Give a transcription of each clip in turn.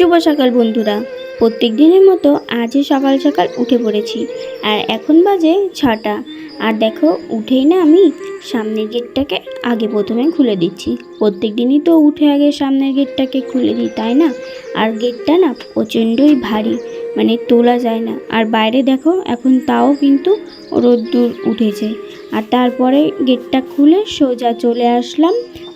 শুভ সকাল বন্ধুরা। প্রত্যেক দিনের মতো আজই সকাল সকাল উঠে পড়েছি। আর এখন বাজে ছটা। আর দেখো, উঠেই না আমি সামনের গেটটাকে আগে প্রথমে খুলে দিচ্ছি। প্রত্যেক দিনই তো উঠে আগে সামনের গেটটাকে খুলে দিই, তাই না? আর গেটটা না প্রচণ্ডই ভারী। মানে তোলা যায় না। আর বাইরে দেখো, এখন তাও কিন্তু রোদ্দুর উঠেছে। আর তারপরে গেটটা খুলে সোজা চলে আসলাম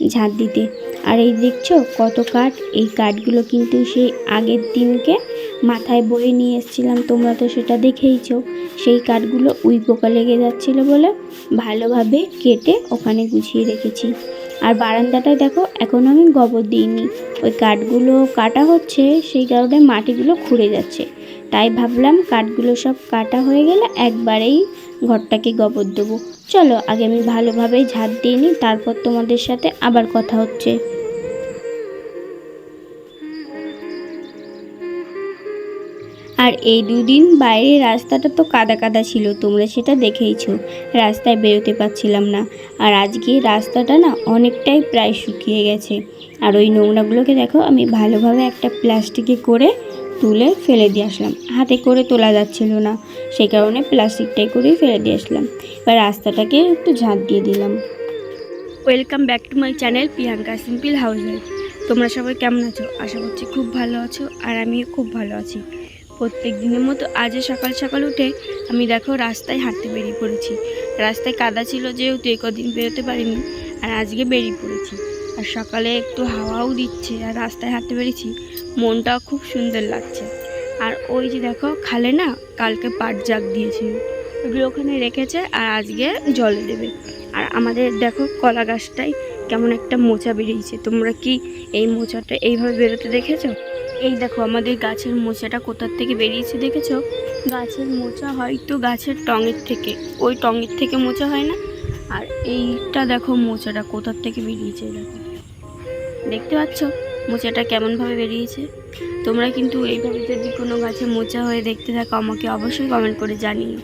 ঝাঁট দিতে। আর এই দেখছ কত কাঠ? এই কাঠগুলো কিন্তু সেই আগের দিনকে মাথায় বয়ে নিয়ে এসেছিলাম। তোমরা তো সেটা দেখেইছো। সেই কাঠগুলো উই পোকা লেগে যাচ্ছিল বলে ভালোভাবে কেটে ওখানে গুছিয়ে রেখেছি। আর বারান্দাটায় দেখো এখনও আমি গোবর দিইনি। ওই কাঠগুলো কাটা হচ্ছে, সেই কারণে মাটিগুলো খুঁড়ে যাচ্ছে। তাই ভাবলাম কাঠগুলো সব কাটা হয়ে গেলে একবারেই ঘরটাকে গোবর দেবো। চলো, আগে আমি ভালোভাবে ঝাঁট দিয়ে নিই, তারপর তোমাদের সাথে আবার কথা হচ্ছে। আর এই দুদিন বাইরের রাস্তাটা তো কাদা কাদা ছিল, তোমরা সেটা দেখেইছো। রাস্তায় বেরোতে পারছিলাম না। আর আজকে রাস্তাটা না অনেকটাই প্রায় শুকিয়ে গেছে। আর ওই নোংরাগুলোকে দেখো, আমি ভালোভাবে একটা প্লাস্টিকে করে তুলে ফেলে দিয়ে আসলাম। হাতে করে তোলা যাচ্ছিল না। সেই কারণে প্লাস্টিকটাই করেই ফেলে দিয়ে আসলাম। এবার রাস্তাটাকে একটু ঝাঁট দিয়ে দিলাম। Welcome back to my channel Priyanka simple house তোমরা সবাই কেমন আছো? আশা করছি খুব ভালো আছো আর আমিও খুব ভালো আছি। প্রত্যেক দিনের মতো আজও সকাল সকাল উঠে আমি দেখো রাস্তায় হাঁটতে বেরিয়ে পড়েছি। রাস্তায় কাদা ছিল যেহেতু এই কদিন বেরোতে পারিনি আর আজকে বেরিয়ে পড়েছি। আর সকালে একটু হাওয়াও দিচ্ছে আর রাস্তায় হাঁটতে বেরিয়েছি মনটাও খুব সুন্দর লাগছে। আর ওই যে দেখো, খালে না কালকে পাট জাগ দিয়েছিল, ওগুলো ওখানে রেখেছে আর আজকে জলে দেবে। আর আমাদের দেখো কলা গাছটাই কেমন একটা মোচা বেরিয়েছে। তোমরা কি এই মোচাটা এইভাবে বেরোতে দেখেছ? এই দেখো, আমাদের গাছের মোচাটা কোথার থেকে বেরিয়েছে দেখেছ? গাছের মোচা হয়তো গাছের টঙের থেকে, ওই টঙের থেকে মোচা হয় না? আর এইটা দেখো মোচাটা কোথার থেকে বেরিয়েছে দেখো দেখতে পাচ্ছ? মোচাটা কেমনভাবে বেরিয়েছে? তোমরা কিন্তু এইভাবে যদি কোনো গাছে মোচা হয়ে দেখতে থাকো, আমাকে অবশ্যই কমেন্ট করে জানিও।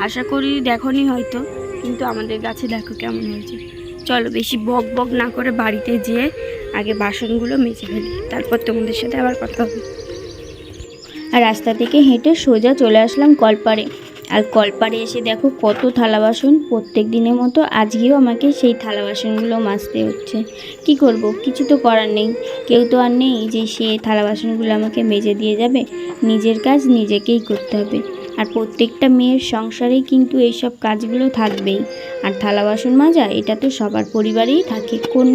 আশা করি দেখোনি হয়তো, কিন্তু আমাদের গাছে দেখো কেমন হয়েছে। চলো বেশি বক বক না করে বাড়িতে যেয়ে আগে বাসনগুলো মেজে ফেলি, তারপর তোমাদের সাথে আবার কথা হবে। আর রাস্তা থেকে হেঁটে সোজা চলে আসলাম কলপাড়ে। আর কলপারে এসে দেখো কত থালা বাসন। প্রত্যেক দিনের মতো আজকেও আমাকে সেই থালা বাসনগুলো মাজতে হচ্ছে। কি করব? কিছু তো করার নেই। কেউ তো আর নেই যে সে থালা বাসনগুলো আমাকে মেজে দিয়ে যাবে। নিজের কাজ নিজেকেই করতে হবে। আর প্রত্যেকটা মেয়ের সংসারেই কিন্তু এইসব কাজগুলো থাকবেই। আর থালা বাসন মাজা, এটা তো সবার পরিবারেই থাকে। কোন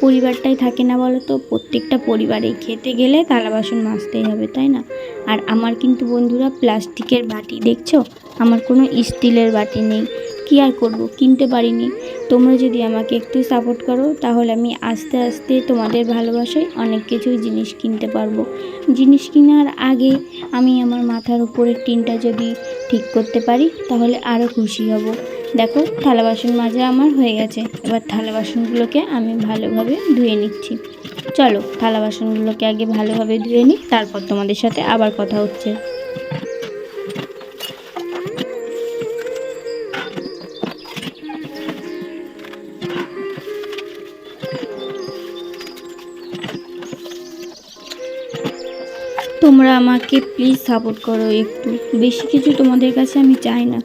পরিবারটাই থাকে না বলো তো প্রত্যেকটা পরিবারেই খেতে গেলে থালা বাসন মাজতেই হবে, তাই না? আর আমার কিন্তু বন্ধুরা প্লাস্টিকের বাটি, দেখছ? আমার কোনো স্টিলের বাটি নেই। কী আর করব? কিনতে পারিনি। তোমরা যদি আমাকে একটু সাপোর্ট করো, তাহলে আমি আস্তে আস্তে তোমাদের ভালোবাসায় অনেক কিছু জিনিস কিনতে পারব। জিনিস কেনার আগে আমি আমার মাথার উপরের টিনটা যদি ঠিক করতে পারি, তাহলে আরও খুশি হব। দেখো, থালা বাসন মাজা আমার হয়ে গেছে। এবার থালা বাসনগুলোকে আমি ভালোভাবে ধুয়ে নিচ্ছি। চলো, থালা বাসনগুলোকে আগে ভালোভাবে ধুয়ে নিই, তারপর তোমাদের সাথে আবার কথা হচ্ছে। তোমরা আমাকে প্লিজ সাপোর্ট করো একটু। বেশি কিছু তোমাদের কাছে আমি চাই না।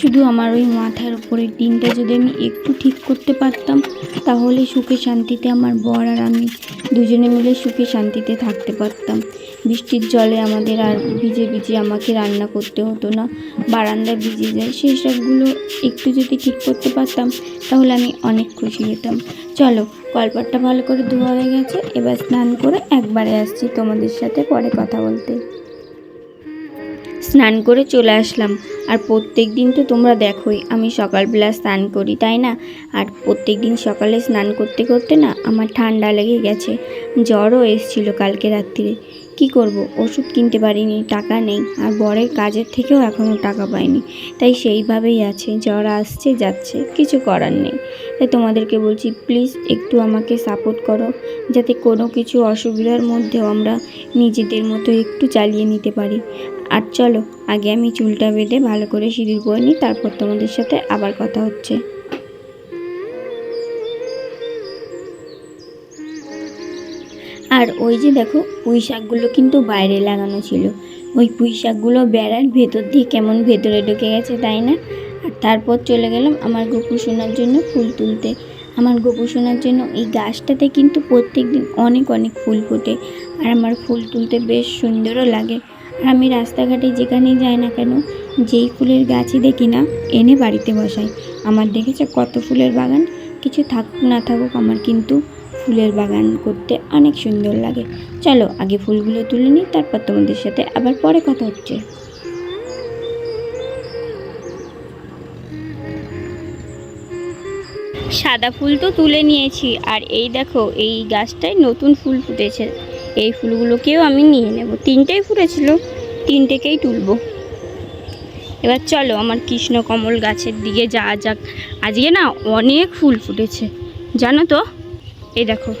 শুধু আমার ওই মাথার উপরে দিনটা যদি আমি একটু ঠিক করতে পারতাম, তাহলে সুখে শান্তিতে আমার বর আর আমি দুজনে মিলে সুখে শান্তিতে থাকতে পারতাম। বৃষ্টির জলে আমাদের আর ভিজে ভিজে আমাকে রান্না করতে হতো না বারান্দা ভিজে যায়। সেই সবগুলো একটু যদি ঠিক করতে পারতাম, তাহলে আমি অনেক খুশি হতাম। চলো কলপাটটা ভালো করে ধোয়া হয়ে গেছে। এবার স্নান করে একবারে আসছি তোমাদের সাথে পরে কথা বলতে। স্নান করে চলে আসলাম। আর প্রত্যেক দিন তো তোমরা দেখোই, আমি সকালবেলা স্নান করি, তাই না? আর প্রত্যেক দিন সকালে স্নান করতে করতে না আমার ঠান্ডা লেগে গেছে, জ্বরও এসেছিল কালকে রাত্রিরে। কি করব? ওষুধ কিনতে পারিনি, টাকা নেই, আর বরের কাজের থেকেও এখনও টাকা পাইনি। তাই সেইভাবেই আছে, জ্বর আসছে, যাচ্ছে, কিছু করার নেই। তাই তোমাদেরকে বলছি প্লিজ একটু আমাকে সাপোর্ট করো, যাতে কোনো কিছু অসুবিধার মধ্যেও আমরা নিজেদের মতো একটু চালিয়ে নিতে পারি। আর চলো, আগে আমি চুলটা বেঁধে ভালো করে সিঁদুর করে নিই, তারপর তোমাদের সাথে আবার কথা হচ্ছে। আর ওই যে দেখো, পুঁই শাকগুলো কিন্তু বাইরে লাগানো ছিল। ওই পুঁই শাকগুলো বেড়ার ভেতর দিয়ে কেমন ভেতরে ঢুকে গেছে, তাই না? আর তারপর চলে গেলাম আমার গোপু সোনার জন্য ফুল তুলতে। আমার গোপু সোনার জন্য এই গাছটাতে কিন্তু প্রত্যেক দিন অনেক অনেক ফুল ফোটে। আর আমার ফুল তুলতে বেশ সুন্দরও লাগে। আমি রাস্তাঘাটে যেখানেই যাই না কেন, যেই ফুলের গাছই দেখি না, এনে বাড়িতে বসাই। আমার দেখেছে কত ফুলের বাগান? কিছু থাকুক না থাকুক, আমার কিন্তু ফুলের বাগান করতে অনেক সুন্দর লাগে। চলো, আগে ফুলগুলো তুলে নিই, তারপর তোমাদের সাথে আবার পরে কথা হচ্ছে। সাদা ফুল তো তুলে নিয়েছি, আর এই দেখো, এই গাছটায় নতুন ফুল ফুটেছে। এই ফুলগুলোকেও আমি নিয়ে নেব। তিনটেই ফুটেছিল, তিনটেকেই তুলবো। এবার চলো আমার কৃষ্ণ কমল গাছের দিকে যাওয়া যাক। আজকে না অনেক ফুল ফুটেছে, জানো তো? এই দেখো।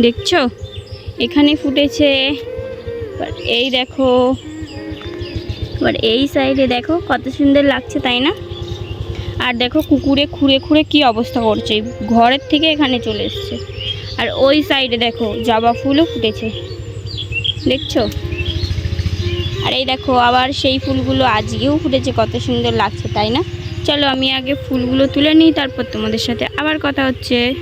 দেখছ? এখানে ফুটেছে এই দেখো। এবার এই সাইডে দেখো, কত সুন্দর লাগছে, তাই না? আর দেখো কুকুরে খুঁড়ে খুঁড়ে কি অবস্থা করছে ঘরের থেকে এখানে চলে এসছে। আর ওই সাইডে দেখো জবা ফুলও ফুটেছে। দেখছ? আর এই দেখো আবার সেই ফুলগুলো আজকেও ফুটেছে, কত সুন্দর লাগছে, তাই না? চলো আমি আগে ফুলগুলো তুলে নিই, তারপর তোমাদের সাথে আবার কথা হচ্ছে।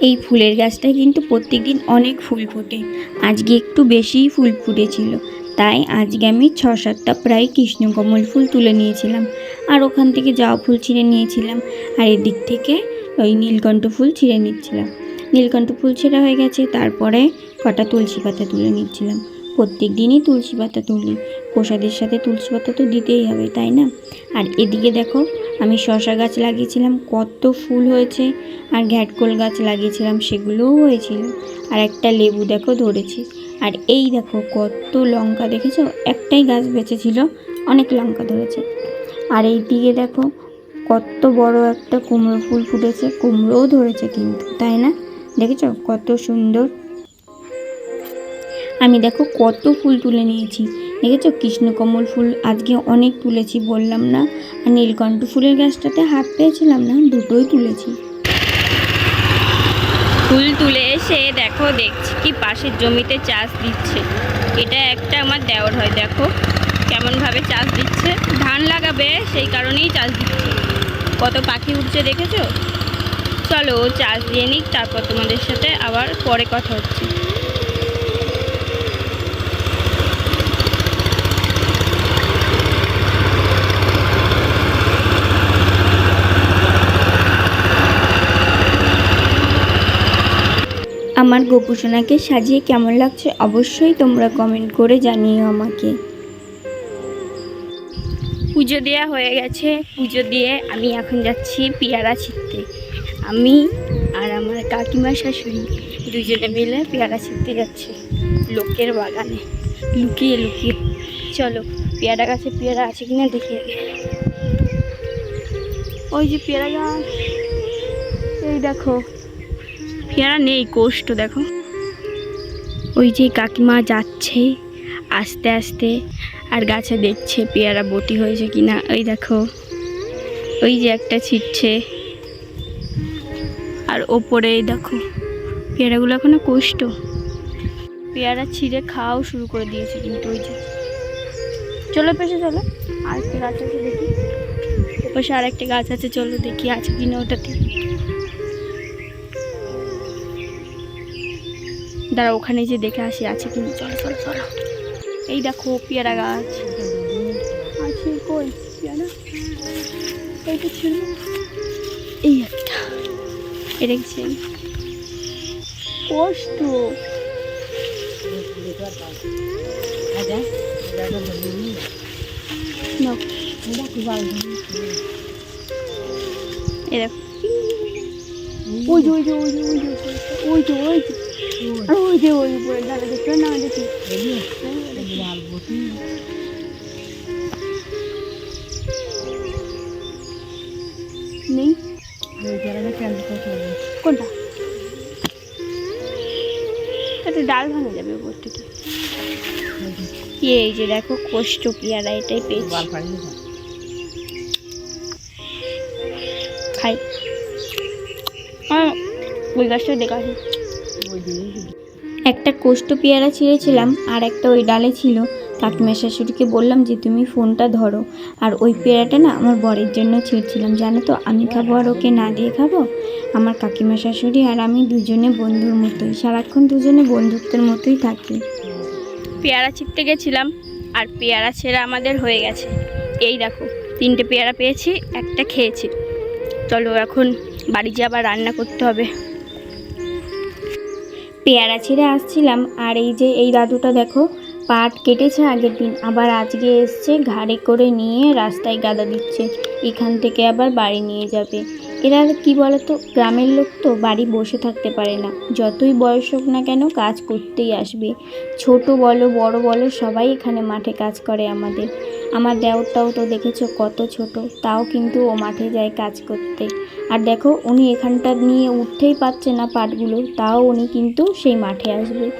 এই ফুলের গাছটায় কিন্তু প্রত্যেকদিন অনেক ফুল ফোটে। আজকে একটু বেশিই ফুল ফুটেছিল। তাই আজকে আমি ছ সাতটা প্রায় কৃষ্ণকমল ফুল তুলে নিয়েছিলাম। আর ওখান থেকে জবা ফুল ছিঁড়ে নিয়েছিলাম। আর এদিক থেকে ওই নীলকণ্ঠ ফুল ছিঁড়ে নিচ্ছিলাম। নীলকণ্ঠ ফুল ছেঁড়া হয়ে গেছে, তারপরে কটা তুলসী পাতা তুলে নিচ্ছিলাম। প্রত্যেক দিনই তুলসী পাতা তুলি। প্রসাদের সাথে তুলসী পাতা তো দিতেই হবে, তাই না? আর এদিকে দেখো, আমি শশা গাছ লাগিয়েছিলাম, কত ফুল হয়েছে। আর ঘ্যাটকোল গাছ লাগিয়েছিলাম, সেগুলোও হয়েছিল। আর একটা লেবু দেখো ধরেছি। আর এই দেখো, কত লঙ্কা দেখেছ? একটাই গাছ বেঁচেছিল, অনেক লঙ্কা ধরেছে। আর এই দিকে দেখো কত বড় একটা কুমড়ো ফুল ফুটেছে, কুমড়োও ধরেছে কিন্তু, তাই না? দেখেছ? কত সুন্দর। আমি দেখো কত ফুল তুলে নিয়েছি। দেখেছ? কৃষ্ণকমল ফুল, আজকে অনেক তুলেছি, বললাম না। আর নীলকণ্ঠ ফুলের গাছটাতে হাত পেয়েছিলাম না, দুটোই তুলেছি। ফুল তুলে এসে দেখো, দেখছি কি পাশের জমিতে চাষ দিচ্ছে। এটা একটা আমার দেওয়ার হয়, দেখো। কেমনভাবে চাষ দিচ্ছে? ধান লাগাবে, সেই কারণেই চাষ দিচ্ছে। কত পাখি উঠছে দেখেছ? চলো ও চাষ দিয়ে নিক, তারপর তোমাদের সাথে আবার পরে কথা হচ্ছে। আমার গোপুসোনাকে সাজিয়ে কেমন লাগছে অবশ্যই তোমরা কমেন্ট করে জানিও আমাকে। পুজো দেওয়া হয়ে গেছে। পুজো দিয়ে আমি এখন যাচ্ছি পেয়ারা ছিঁড়তে আমি আর আমার কাকিমা শাশুড়ি দুজনে মিলে পেয়ারা ছিঁড়তে যাচ্ছে লোকের বাগানে। লুকিয়ে লুকিয়ে। চলো পেয়ারা গাছে পেয়ারা আছে কিনা দেখি ওই যে পেয়ারা গাছ। এই দেখো। পেয়ারা নেই, কোষ্ঠ দেখো। ওই যে কাকিমা যাচ্ছে আস্তে আস্তে। আর গাছে দেখছে পেয়ারা বটি হয়েছে কি না ওই দেখো, ওই যে একটা ছিটছে। আর ওপরে দেখো, পেয়ারাগুলো এখনও কোষ্ঠ পেয়ারা ছিঁড়ে খাওয়াও শুরু করে দিয়েছে কিন্তু ওই যে। চলো পেশে চলো। আরেকটা গাছ আছে দেখি। ওপাশে আরেকটা গাছ আছে, চলো দেখি আছে কিনা ওটাতে। দাঁড়া ওখানে যে দেখে আসি, আছে কিন্তু চলো চলো চলো। এই দেখো পেয়ারা গাছ আছে কই পেয়ারা ছিল এই একটা এ দেখছেন কষ্ট। এই দেখো ওই যে ওই যে ওই যে ওই যে ওই যে ওই যে আর ওই যে ওই উপরে দাদা দেখতে না দেখি নেই কোনটা তাতে ডাল ভাঙে যাবে উপর থেকে এই যে দেখো কষ্ট পেয়ারা এটাই পেয়েছি খাই আহ, ওই গাছটা দেখা আছে একটা কোষ্ঠ পেয়ারা ছিঁড়েছিলাম আর একটা ওই ডালে ছিল। কাকিমা শাশুড়িকে বললাম যে, তুমি ফোনটা ধরো। আর ওই পেয়ারাটা না আমার বরের জন্য ছিঁড়ছিলাম। জানো তো, আমি খাব আর ওকে না দিয়ে খাব? আমার কাকিমা শাশুড়ি আর আমি দুজনে বন্ধুর মতোই, সারাক্ষণ দুজনে বন্ধুত্বের মতোই থাকি। পেয়ারা ছিঁড়তে গেছিলাম আর পেয়ারা ছেঁড়া আমাদের হয়ে গেছে। এই দেখো, তিনটে পেয়ারা পেয়েছি, একটা খেয়েছি। চলো এখন বাড়ি যে আবার রান্না করতে হবে। পেয়ারা ছিঁড়ে আসছিলাম। আর এই যে এই দাদুটা দেখো, পাট কেটেছে আগের দিন। আবার আজকে এসছে, ঘাড়ে করে নিয়ে রাস্তায় গাদা দিচ্ছে। এখান থেকে আবার বাড়ি নিয়ে যাবে। এরা কি বলতো, গ্রামের লোক তো বাড়ি বসে থাকতে পারে না। যতই বয়স হোক না কেন কাজ করতেই আসবে। ছোট বলো, বড় বলো, সবাই এখানে মাঠে কাজ করে আমাদের। আমার দেওরটাও তো দেখেছ কত ছোট, তাও কিন্তু ও মাঠে যায় কাজ করতে। আর দেখো, উনি এখানটা নিয়ে উঠতেই পারছে না পাটগুলো, তাও উনি কিন্তু সেই মাঠে আসবে।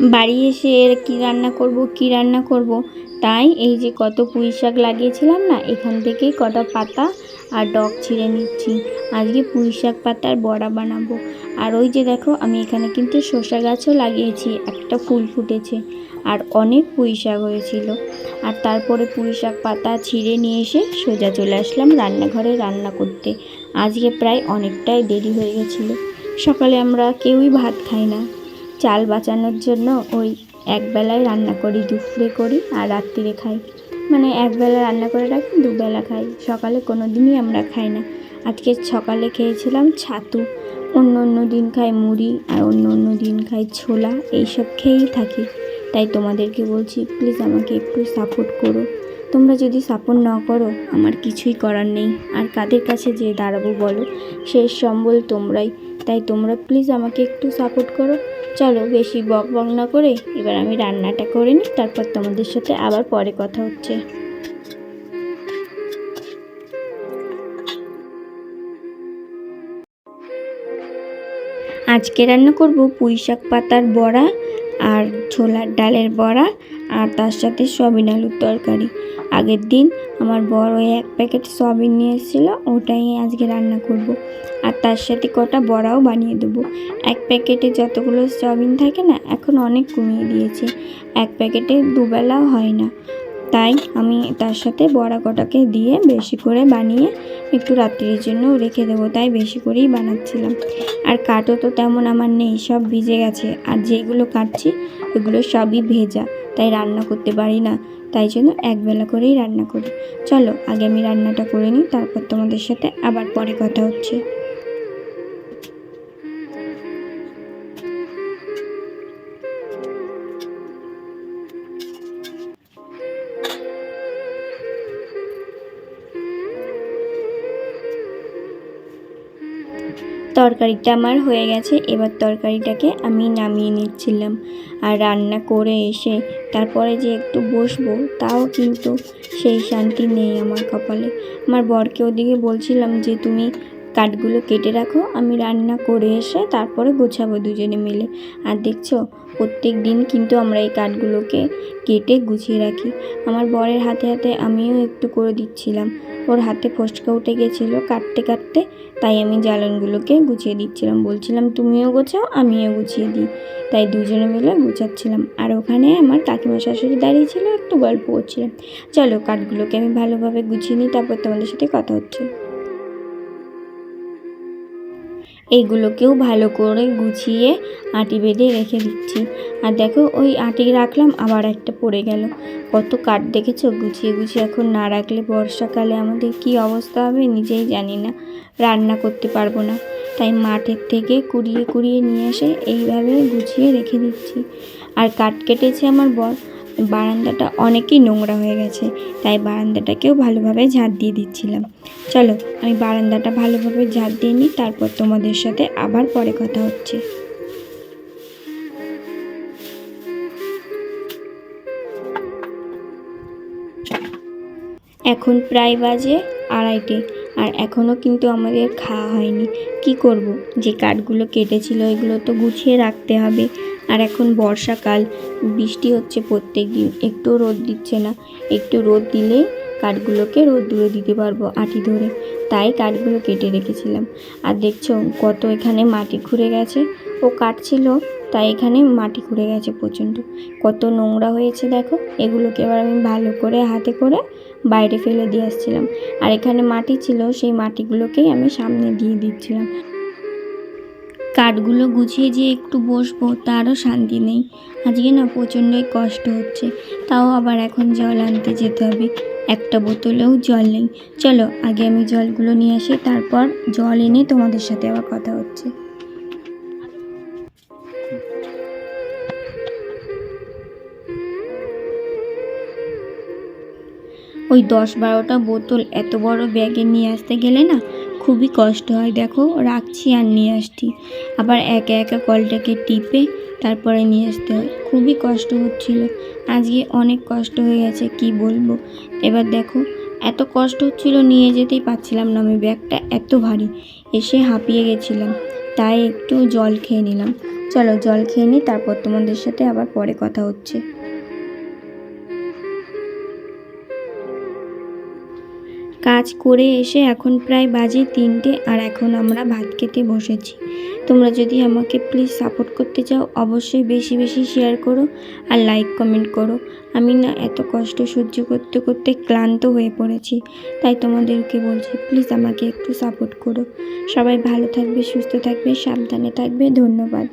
বাড়ি এসে এর কী রান্না করব, কী রান্না করব? তাই এই যে কত পুঁই শাক লাগিয়েছিলাম না, এখান থেকেই কটা পাতা আর ডগ ছিঁড়ে নিচ্ছি। আজকে পুঁই শাক পাতার বড়া বানাবো। আর ওই যে দেখো, আমি এখানে কিন্তু শসা গাছও লাগিয়েছি, একটা ফুল ফুটেছে। আর অনেক পুঁই শাক হয়েছিল। আর তারপরে পুঁই শাক পাতা ছিঁড়ে নিয়ে এসে সোজা চলে আসলাম রান্নাঘরে রান্না করতে। আজকে প্রায় অনেকটাই দেরি হয়ে গেছিল। সকালে আমরা কেউই ভাত খাই না। চাল বাঁচানোর জন্য ওই একবেলায় রান্না করি, দুপুরে করি আর রাত্রিরে খাই। মানে একবেলা রান্না করে রাখি, দুবেলা খাই। সকালে কোনো দিনই আমরা খাই না। আজকে সকালে খেয়েছিলাম ছাতু। অন্য অন্য দিন খাই মুড়ি আর অন্য অন্য দিন খাই ছোলা। এইসব খেয়েই থাকি। তাই তোমাদেরকে বলছি প্লিজ আমাকে একটু সাপোর্ট করো। তোমরা যদি সাপোর্ট না করো, আমার কিছুই করার নেই। আর কাদের কাছে যে দাঁড়াবো বলো? শেষ সম্বল তোমরাই। তাই তোমরা প্লিজ আমাকে একটু সাপোর্ট করো। চলো বেশি বক বক না করে এবার আমি রান্নাটা করে নিই, তারপর তোমাদের সাথে আবার পরে কথা হচ্ছে। আজকে রান্না করব পুঁই শাক পাতার বড়া আর ছোলার ডালের বড়া আর তার সাথে সবিন আলুর তরকারি। আগের দিন আমার বড় এক প্যাকেট সবিন নিয়ে এসেছিল ওটাই আজকে রান্না করব। আর তার সাথে কটা বড়াও বানিয়ে দেবো। এক প্যাকেটে যতগুলো সবিন থাকে না, এখন অনেক কমিয়ে দিয়েছে। এক প্যাকেটে দুবেলাও হয় না। তাই আমি তার সাথে বড়া কটাকে দিয়ে বেশি করে বানিয়ে একটু রাত্রির জন্য রেখে দেবো, তাই বেশি করেই বানাচ্ছিলাম। আর কাঠও তো তেমন আমার নেই, সব ভিজে গেছে। আর যেগুলো কাটছি, ওগুলো সবই ভেজা, তাই রান্না করতে পারি না। তাই জন্য একবেলা করেই রান্না করি। চলো, আগে আমি রান্নাটা করে নিই, তারপর তোমাদের সাথে আবার পরে কথা হচ্ছে। তরকারিটা আমার হয়ে গেছে, এবার তরকারিটাকে আমি নামিয়ে নিচ্ছিলাম। আর রান্না করে এসে তারপরে যে একটু বসবো, তাও কিন্তু সেই শান্তি নেই আমার কপালে। আমার বরকে ওদিকে বলছিলাম যে, তুমি কাঠগুলো কেটে রাখো, আমি রান্না করে এসে তারপরে গোছাবো দুজনে মিলে। আর দেখছ, প্রত্যেক দিন কিন্তু আমরা এই কাঠগুলোকে কেটে গুছিয়ে রাখি। আমার বরের হাতে হাতে আমিও একটু করে দিচ্ছিলাম। ওর হাতে ফসকা উঠে গেছিল কাটতে কাটতে। তাই আমি জ্বালানগুলোকে গুছিয়ে দিচ্ছিলাম। বলছিলাম, তুমিও গোছাও, আমিও গুছিয়ে দিই। তাই দুজনে মিলে গুছাচ্ছিলাম। আর ওখানে আমার কাকিমা শাশুড়ি দাঁড়িয়ে ছিল, একটু গল্প করছিলাম চলো, কাঠগুলোকে আমি ভালোভাবে গুছিয়ে নিই, তারপর তোমাদের সাথে কথা হচ্ছে। এইগুলোকেও ভালো করে গুছিয়ে আটি বেঁধে রেখে দিচ্ছি। আর দেখো, ওই আটি রাখলাম, আবার একটা পড়ে গেল। কত কাঠ দেখেছ? গুছিয়ে গুছিয়ে। এখন না রাখলে বর্ষাকালে আমাদের কি অবস্থা হবে নিজেই জানি না। রান্না করতে পারব না। তাই মাঠের থেকে কুড়িয়ে কুড়িয়ে নিয়ে এসে এইভাবে গুছিয়ে রেখে দিচ্ছি। আর কাঠ কেটেছে আমার বর। বারান্দাটা অনেকই নোংরা হয়ে গেছে, তাই বারান্দাটাকেও ভালোভাবে ঝাঁট দিয়ে দিচ্ছিলাম। চলো, আমি বারান্দাটা ভালোভাবে ঝাঁট দিয়ে নিই, তারপর তোমাদের সাথে আবার পরে কথা হচ্ছে। এখন প্রায় বাজে আড়াইটে। আর এখনও কিন্তু আমাদের খাওয়া হয়নি। কি করব? যে কাঠগুলো কেটেছিল এগুলো তো গুছিয়ে রাখতে হবে। আর এখন বর্ষাকাল, বৃষ্টি হচ্ছে প্রত্যেক দিন একটু রোদ দিচ্ছে না। একটু রোদ দিলেই কাঠগুলোকে রোদ্দুরে দিতে পারব আটি ধরে। তাই কাঠগুলো কেটে রেখেছিলাম। আর দেখছ কত এখানে মাটি ঘুরে গেছে। ও কাটছিল, তাই এখানে মাটি ঘুরে গেছে প্রচণ্ড। কত নোংরা হয়েছে দেখো। এগুলোকে এবার আমি ভালো করে হাতে করে বাইরে ফেলে দিয়ে আসছিলাম। আর এখানে মাটি ছিল, সেই মাটিগুলোকেই আমি সামনে দিয়ে দিচ্ছিলাম। কাঠগুলো গুছিয়ে যে একটু বসবো, তারও শান্তি নেই। আজকে না প্রচণ্ডই কষ্ট হচ্ছে। তাও আবার এখন জল আনতে যেতে হবে। একটা বোতলেও জল নেই। চলো, আগে আমি জলগুলো নিয়ে আসি, তারপর জল এনে তোমাদের সাথে আবার কথা হচ্ছে। ওই দশ বারোটা বোতল এত বড় ব্যাগে নিয়ে আসতে গেলে না খুবই কষ্ট হয়। দেখো, রাখছি আর নিয়ে আসছি। আবার একা একা কলটাকে টিপে তারপরে নিয়ে আসতে হয়। খুবই কষ্ট হচ্ছিল। আজকে অনেক কষ্ট হয়ে গেছে, কি বলব? এবার দেখো, এত কষ্ট হচ্ছিল নিয়ে যেতেই পারছিলাম না আমি। ব্যাগটা এত ভারী, এসে হাঁপিয়ে গেছিলাম। তাই একটু জল খেয়ে নিলাম। চলো জল খেয়ে নিই, তারপর তোমাদের সাথে আবার পরে কথা হচ্ছে। কাজ করে এসে এখন প্রায় বাজে তিনটে আর এখন আমরা ভাত খেতে বসেছি। তোমরা যদি আমাকে প্লিজ সাপোর্ট করতে চাও, অবশ্যই বেশি বেশি শেয়ার করো আর লাইক কমেন্ট করো। আমি না এত কষ্ট সহ্য করতে করতে ক্লান্ত হয়ে পড়েছি, তাই তোমাদেরকে বলছি প্লিজ আমাকে একটু সাপোর্ট করো। সবাই ভালো থাকবে, সুস্থ থাকবে, সাবধানে থাকবে, ধন্যবাদ।